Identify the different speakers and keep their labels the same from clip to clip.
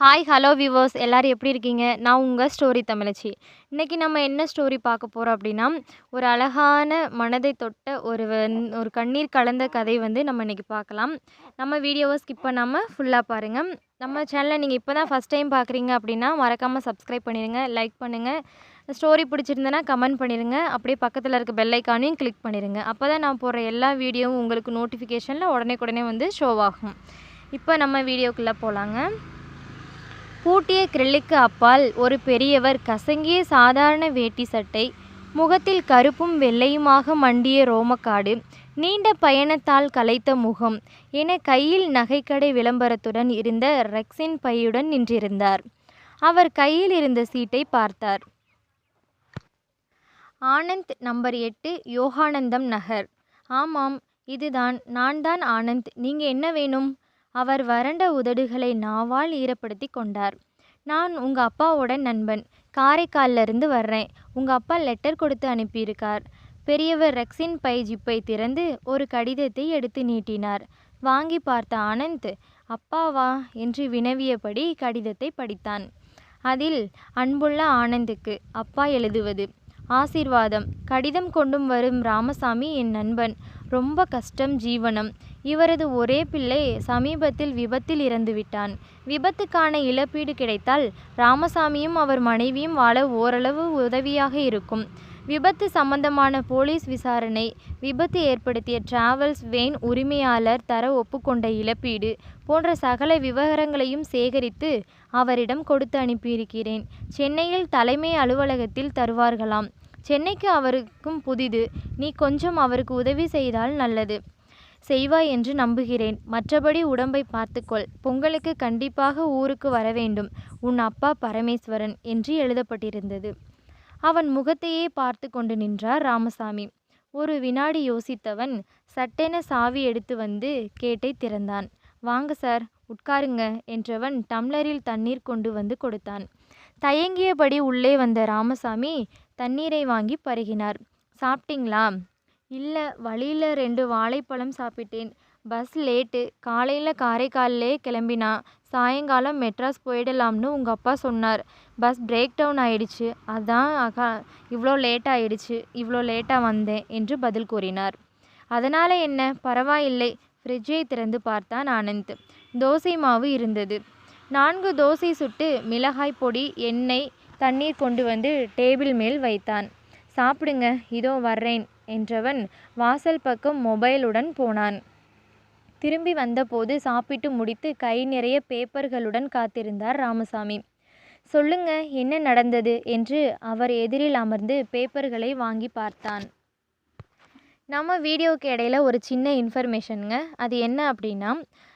Speaker 1: Hi hello viewers எல்லோரும் எப்படி இருக்கீங்க? நான் உங்கள் ஸ்டோரி தமிழச்சி. இன்றைக்கி நம்ம என்ன ஸ்டோரி பார்க்க போகிறோம் அப்படின்னா ஒரு அழகான மனதை தொட்ட ஒரு வந்- ஒரு கண்ணீர் கலந்த கதை வந்து நம்ம இன்றைக்கி பார்க்கலாம். நம்ம வீடியோவை ஸ்கிப் பண்ணாமல் ஃபுல்லாக பாருங்கள் நம்ம சேனலை நீங்கள் இப்போ தான் ஃபஸ்ட் டைம் பார்க்குறீங்க அப்படின்னா மறக்காமல் சப்ஸ்கிரைப் பண்ணிடுங்க லைக் பண்ணுங்கள் ஸ்டோரி பிடிச்சிருந்தனா கமெண்ட் பண்ணிடுங்க அப்படியே பக்கத்தில் இருக்க பெல்லைக்கானையும் கிளிக் பண்ணிடுங்க அப்போ தான் நான் போடுற எல்லா வீடியோவும் உங்களுக்கு நோட்டிஃபிகேஷனில் உடனே உடனே வந்து ஷோ ஆகும். இப்போ நம்ம வீடியோக்குள்ளே போகலாங்க பூட்டிய கிரில்லுக்கு அப்பால் ஒரு பெரியவர் கசங்கிய சாதாரண வேட்டி சட்டை முகத்தில் கருப்பும் வெள்ளையுமாக மண்டிய ரோமக்காடு நீண்ட பயணத்தால் கலைத்த முகம் என கையில் நகைக்கடை விளம்பரத்துடன் இருந்த ரெக்ஸின் பையுடன் நின்றிருந்தார். அவர் கையில் இருந்த சீட்டை பார்த்தார். ஆனந்த் நம்பர் எட்டு யோகானந்தம் நகர். ஆமாம் இதுதான். நான் தான் ஆனந்த். நீங்கள் என்ன வேணும்? அவர் வறண்ட உதடுகளை நாவால் ஈரப்படுத்தி கொண்டார். நான் உங்க அப்பாவோட நண்பன். காரைக்கால்ல இருந்து வர்றேன். உங்க அப்பா லெட்டர் கொடுத்து அனுப்பியிருக்கார். பெரியவர் ரெக்ஸின் பை ஜிப்பை திறந்து ஒரு கடிதத்தை எடுத்து நீட்டினார். வாங்கி பார்த்த ஆனந்த் அப்பாவா என்று வினவியபடி கடிதத்தை படித்தான். அதில் அன்புள்ள ஆனந்துக்கு அப்பா எழுதுவது. ஆசீர்வாதம். கடிதம் கொண்டும் வரும் ராமசாமி என் நண்பன். ரொம்ப கஷ்டம் ஜீவனம். இவரது ஒரே பிள்ளை சமீபத்தில் விபத்தில் இறந்துவிட்டான். விபத்துக்கான இழப்பீடு கிடைத்தால் ராமசாமியும் அவர் மனைவியும் வாழ ஓரளவு உதவியாக இருக்கும். விபத்து சம்பந்தமான போலீஸ் விசாரணை விபத்து ஏற்படுத்திய டிராவல்ஸ் வேன் உரிமையாளர் தர ஒப்புக்கொண்ட இழப்பீடு போன்ற சகல விவரங்களையும் சேகரித்து அவரிடம் கொடுத்து அனுப்பியிருக்கிறேன். சென்னையில் தலைமை அலுவலகத்தில் தருவார்களாம். சென்னைக்கு அவருக்கும் புதிது. நீ கொஞ்சம் அவருக்கு உதவி செய்தால் நல்லது. செய்வாய் என்று நம்புகிறேன். மற்றபடி உடம்பை பார்த்துக்கொள். பொங்கலுக்கு கண்டிப்பாக ஊருக்கு வர வேண்டும். உன் அப்பா பரமேஸ்வரன் என்று எழுதப்பட்டிருந்தது. அவன் முகத்தையே பார்த்து கொண்டு நின்றார் ராமசாமி. ஒரு வினாடி யோசித்தவன் சட்டென சாவி எடுத்து வந்து கேட்டை திறந்தான். வாங்க சார் உட்காருங்க என்றவன் டம்ளரில் தண்ணீர் கொண்டு வந்து கொடுத்தான். தயங்கியபடி உள்ளே வந்த ராமசாமி தண்ணீரை வாங்கி பருகினார். சாப்பிட்டீங்களா? இல்லை வழியில் ரெண்டு வாழைப்பழம் சாப்பிட்டேன். Bus late. காலையில் காரைக்காலிலே கிளம்பினா சாயங்காலம் மெட்ராஸ் போயிடலாம்னு உங்கள் அப்பா சொன்னார். பஸ் பிரேக் டவுன் ஆயிடுச்சு. அதான் அகா இவ்வளோ லேட் ஆயிடுச்சு. இவ்வளோ லேட்டாக வந்தேன் என்று பதில் கூறினார். அதனால் என்ன? பரவாயில்லை. ஃப்ரிட்ஜை திறந்து பார்த்தான் ஆனந்த். தோசை மாவு இருந்தது. நான்கு தோசை சுட்டு மிளகாய் பொடி எண்ணெய் தண்ணீர் கொண்டு வந்து டேபிள் மேல் வைத்தான். சாப்பிடுங்க. இதோ வர்றேன். என்றவன் வாசல் பக்கம் மொபைலுடன் போனான். திரும்பி வந்தபோது சாப்பிட்டு முடித்து கை நிறைய பேப்பர்களுடன் காத்திருந்தார் ராமசாமி. சொல்லுங்க என்ன நடந்தது? என்று அவர் எதிரில் அமர்ந்து பேப்பர்களை வாங்கி பார்த்தான். நம்ம வீடியோக்கு இடையில ஒரு சின்ன இன்ஃபர்மேஷனுங்க அது என்ன அப்படின்னா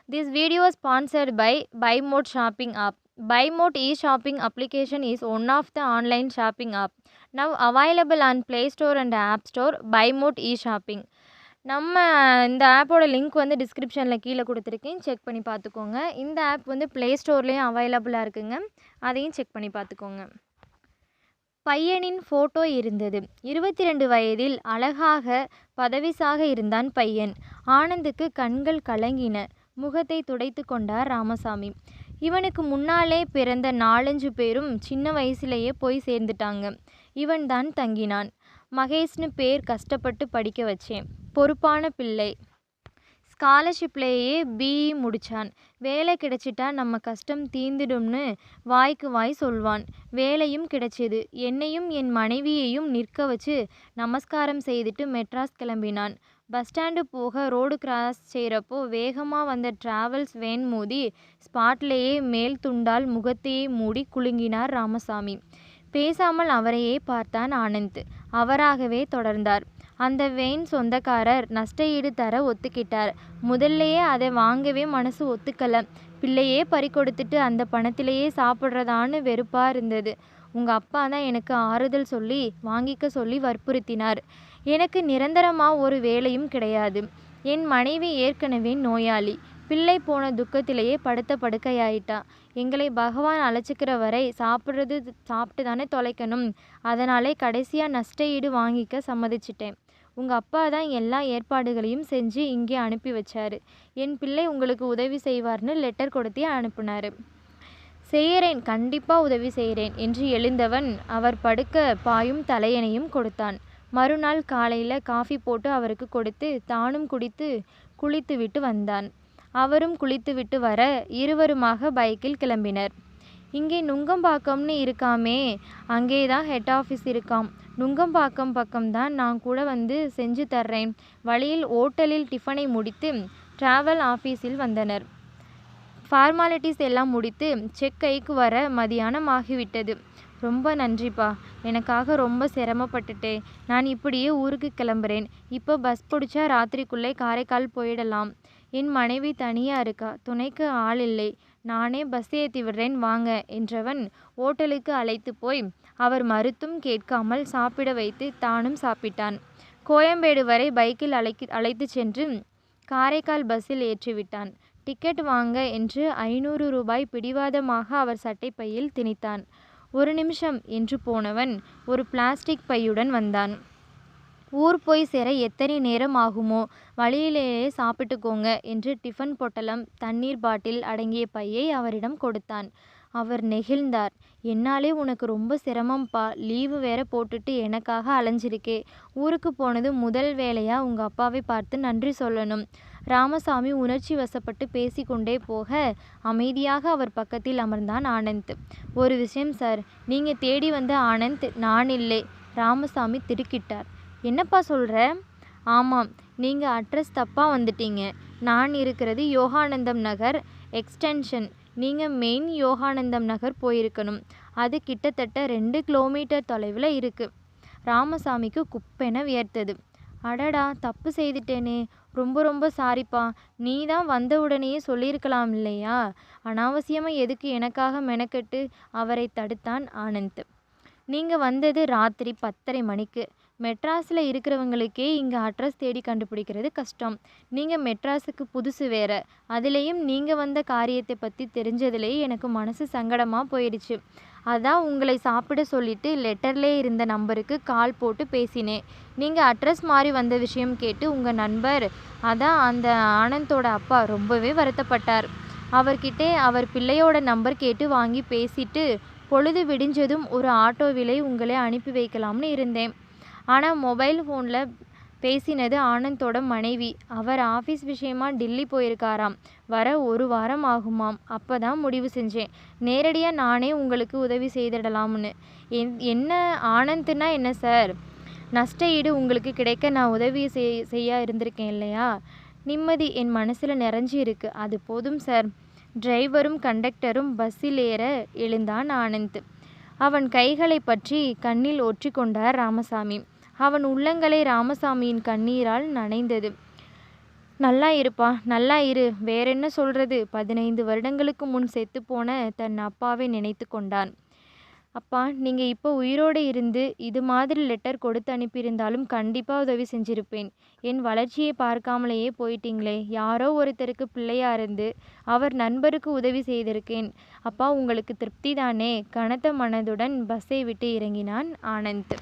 Speaker 1: this video sponsored by by mod shopping app by mod e shopping application is one of the online shopping app now available on play store and app store by mod e shopping நம்ம இந்த ஆப்போட link வந்து டிஸ்கிரிப்ஷனில் கீழே கொடுத்துருக்கேன். Check பண்ணி பார்த்துக்கோங்க. இந்த ஆப் வந்து ப்ளே ஸ்டோர்லேயும் அவைலபிளாக இருக்குங்க. அதையும் செக் பண்ணி பார்த்துக்கோங்க. பையனின் ஃபோட்டோ இருந்தது. இருபத்தி ரெண்டு வயதில் அழகாக பதவிசாக இருந்தான் பையன். ஆனந்துக்கு கண்கள் கலங்கின. முகத்தை துடைத்து கொண்டார் ராமசாமி. இவனுக்கு முன்னாலே பிறந்த நாலஞ்சு பேரும் சின்ன வயசுலேயே போய் சேர்ந்துட்டாங்க. இவன்தான் தங்கினான். மகேஷ்னு பேர் கஷ்டப்பட்டு படிக்க வச்சேன். பொறுப்பான பிள்ளை. ஸ்காலர்ஷிப்லேயே பிஇ e. முடித்தான் வேலை கிடைச்சிட்டா நம்ம கஷ்டம் தீந்துடும்னு வாய்க்கு வாய் சொல்வான். வேலையும் கிடைச்சது. என்னையும் என் மனைவியையும் நிற்க வச்சு நமஸ்காரம் செய்துட்டு மெட்ராஸ் கிளம்பினான். பஸ் ஸ்டாண்டு போக ரோடு கிராஸ் செய்கிறப்போ வேகமாக வந்த டிராவல்ஸ் வேன் மோதி ஸ்பாட்லேயே மேல் துண்டால் முகத்தையே மூடி குலுங்கினார் ராமசாமி. பேசாமல் அவரையே பார்த்தான் ஆனந்த். அவராகவே தொடர்ந்தார். அந்த வெயின் சொந்தக்காரர் நஷ்டஈடு தர ஒத்துக்கிட்டார். முதல்லையே அதை வாங்கவே மனசு ஒத்துக்கல. பிள்ளையே பறி கொடுத்துட்டு அந்த பணத்திலேயே சாப்பிட்றதான்னு வெறுப்பா இருந்தது. உங்கள் அப்பா தான் எனக்கு ஆறுதல் சொல்லி வாங்கிக்க சொல்லி வற்புறுத்தினார். எனக்கு நிரந்தரமாக ஒரு வேலையும் கிடையாது. என் மனைவி ஏற்கனவே நோயாளி. பிள்ளை போன துக்கத்திலேயே படுத்த படுக்கையாயிட்டா. எங்களை பகவான் அழைச்சிக்கிற வரை சாப்பிட்றது சாப்பிட்டு தானே தொலைக்கணும். அதனாலே கடைசியாக நஷ்ட ஈடு வாங்கிக்க சம்மதிச்சிட்டேன். உங்கள் அப்பா தான் எல்லா ஏற்பாடுகளையும் செஞ்சு இங்கே அனுப்பி வச்சாரு. என் பிள்ளை உங்களுக்கு உதவி செய்வார்னு லெட்டர் கொடுத்தே அனுப்புனார். செய்கிறேன் கண்டிப்பாக உதவி செய்கிறேன் என்று எழுந்தவன் அவர் படுக்க பாயும் தலையணையும் கொடுத்தான். மறுநாள் காலையில் காஃபி போட்டு அவருக்கு கொடுத்து தானும் குடித்து குளித்துவிட்டு வந்தான். அவரும் குளித்துவிட்டு வர இருவருமாக பைக்கில் கிளம்பினர். இங்கே நுங்கம்பாக்கம்னு இருக்காமே அங்கே தான் ஹெட் ஆஃபீஸ் இருக்காம். நுங்கம்பாக்கம் பக்கம்தான் நான் கூட வந்து செஞ்சு தர்றேன். வழியில் ஓட்டலில் டிஃபனை முடித்து டிராவல் ஆஃபீஸில் வந்தனர். ஃபார்மாலிட்டிஸ் எல்லாம் முடித்து செக் கைக்கு வர மதியானம் ஆகிவிட்டது. ரொம்ப நன்றிப்பா எனக்காக ரொம்ப சிரமப்பட்டுட்டே. நான் இப்படியே ஊருக்கு கிளம்புறேன். இப்போ பஸ் பிடிச்சா ராத்திரிக்குள்ளே காரைக்கால் போயிடலாம். என் மனைவி தனியா இருக்கா? துணைக்கு ஆள் இல்லை. நானே பஸ் ஏற்றி விடுறேன் வாங்க என்றவன் ஓட்டலுக்கு அழைத்து போய் அவர் மறுத்தும் கேட்காமல் சாப்பிட வைத்து தானும் சாப்பிட்டான். கோயம்பேடு வரை பைக்கில் அழைக்கு அழைத்து சென்று காரைக்கால் பஸ்ஸில் ஏற்றிவிட்டான் டிக்கெட் வாங்க என்று ஐநூறு ரூபாய் பிடிவாதமாக அவர் சட்டைப்பையில் திணித்தான். ஒரு நிமிஷம் என்று போனவன் ஒரு பிளாஸ்டிக் பையுடன் வந்தான். ஊர் போய் சேர எத்தனை நேரம் ஆகுமோ? வழியிலேயே சாப்பிட்டுக்கோங்க என்று டிஃபன் பொட்டலம் தண்ணீர் பாட்டில் அடங்கிய பையை அவரிடம் கொடுத்தான். அவர் நெகிழ்ந்தார். என்னாலே உனக்கு ரொம்ப சிரமம்ப்பா லீவு வேற போட்டுட்டு எனக்காக அலைஞ்சிருக்கே. ஊருக்கு போனது முதல் வேலையா உங்க அப்பாவை பார்த்து நன்றி சொல்லணும். ராமசாமி உணர்ச்சி வசப்பட்டு பேசிக்கொண்டே போக அமைதியாக அவர் பக்கத்தில் அமர்ந்தான் ஆனந்த். ஒரு விஷயம் சார். நீங்க தேடி வந்த ஆனந்த் நான் இல்லை. ராமசாமி திடுக்கிட்டார் என்னப்பா சொல்கிற ஆமாம் நீங்கள் அட்ரஸ் தப்பாக வந்துட்டீங்க. நான் இருக்கிறது யோகானந்தம் நகர் எக்ஸ்டென்ஷன் நீங்கள் மெயின் யோகானந்தம் நகர் போயிருக்கணும். அது கிட்டத்தட்ட ரெண்டு கிலோமீட்டர் தொலைவில் இருக்குது ராமசாமிக்கு குப்பென வியர்த்தது. அடடா தப்பு செய்துட்டேனே. ரொம்ப ரொம்ப சாரிப்பா நீ தான் வந்த உடனேயே சொல்லியிருக்கலாம் இல்லையா? அனாவசியமாக எதுக்கு எனக்காக மெனக்கெட்டு அவரை தடுத்தான் ஆனந்த். நீங்கள் வந்தது ராத்திரி பத்தரை மணிக்கு. மெட்ராஸில் இருக்கிறவங்களுக்கே இங்கே அட்ரஸ் தேடி கண்டுபிடிக்கிறது கஷ்டம். நீங்கள் மெட்ராஸுக்கு புதுசு வேறு. அதுலேயும் நீங்கள் வந்த காரியத்தை பற்றி தெரிஞ்சதுலேயே எனக்கு மனசு சங்கடமாக போயிடுச்சு. அதான் உங்களை சாப்பிட சொல்லிட்டு லெட்டர்லே இருந்த நம்பருக்கு கால் போட்டு பேசினேன். நீங்கள் அட்ரஸ் மாறி வந்த விஷயம் கேட்டு உங்கள் நண்பர் அதான் அந்த ஆனந்தோட அப்பா ரொம்பவே வருத்தப்பட்டார். அவர்கிட்டே அவர் பிள்ளையோட நம்பர் கேட்டு வாங்கி பேசிட்டு பொழுது விடிஞ்சதும் ஒரு ஆட்டோவிலை உங்களை அனுப்பி வைக்கலாம்னு இருந்தேன். ஆனால் மொபைல் ஃபோனில் பேசினது ஆனந்தோட மனைவி. அவர் ஆஃபீஸ் விஷயமா டில்லி போயிருக்காராம். வர ஒரு வாரம் ஆகுமாம். அப்போ தான் முடிவு செஞ்சேன். நேரடியாக நானே உங்களுக்கு உதவி செய்திடலாம்னு. என் என்ன ஆனந்த்னா என்ன சார்? நஷ்ட ஈடு உங்களுக்கு கிடைக்க நான் உதவி செய் செய்ய இருந்திருக்கேன் இல்லையா? நிம்மதி என் மனசில் நிறைஞ்சி இருக்கு. அது போதும் சார். டிரைவரும் கண்டக்டரும் பஸ்ஸில் ஏற எழுந்தான் ஆனந்த். அவன் கைகளை பற்றி கண்ணில் ஒற்றிக்கொண்டார் ராமசாமி. அவன் உள்ளங்களை ராமசாமியின் கண்ணீரால் நனைந்தது. நல்லா இருப்பா நல்லா இரு வேறென்ன சொல்றது பதினைந்து வருடங்களுக்கு முன் செத்துப்போன தன் அப்பாவை நினைத்து கொண்டான். அப்பா நீங்கள் இப்போ உயிரோடு இருந்து இது மாதிரி லெட்டர் கொடுத்து அனுப்பியிருந்தாலும் கண்டிப்பாக உதவி செஞ்சிருப்பேன். என் வளர்ச்சியை பார்க்காமலேயே போயிட்டீங்களே. யாரோ ஒருத்தருக்கு பிள்ளையாக இருந்து அவர் நண்பருக்கு உதவி செய்திருக்கேன். அப்பா உங்களுக்கு திருப்தி தானே கனத்த மனதுடன் பஸ்ஸை விட்டு இறங்கினான் ஆனந்த்.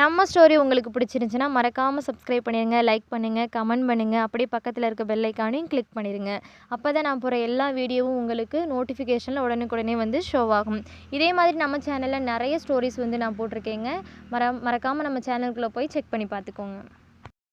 Speaker 1: நம்ம ஸ்டோரி உங்களுக்கு பிடிச்சிருந்துச்சுன்னா மறக்காமல் சப்ஸ்கிரைப் பண்ணிடுங்க லைக் பண்ணுங்கள் கமெண்ட் பண்ணுங்கள் அப்படியே பக்கத்தில் இருக்க பெல் ஐக்கானையும் கிளிக் பண்ணிடுங்க அப்போ தான் நான் போகிற எல்லா வீடியோவும் உங்களுக்கு நோட்டிஃபிகேஷனில் உடனுக்குடனே வந்து ஷோ ஆகும். இதே மாதிரி நம்ம சேனலில் நிறைய ஸ்டோரிஸ் வந்து நான் போட்டிருக்கேங்க. மற மறக்காமல் நம்ம சேனலுக்குள்ளே போய் செக் பண்ணி பார்த்துக்கோங்க.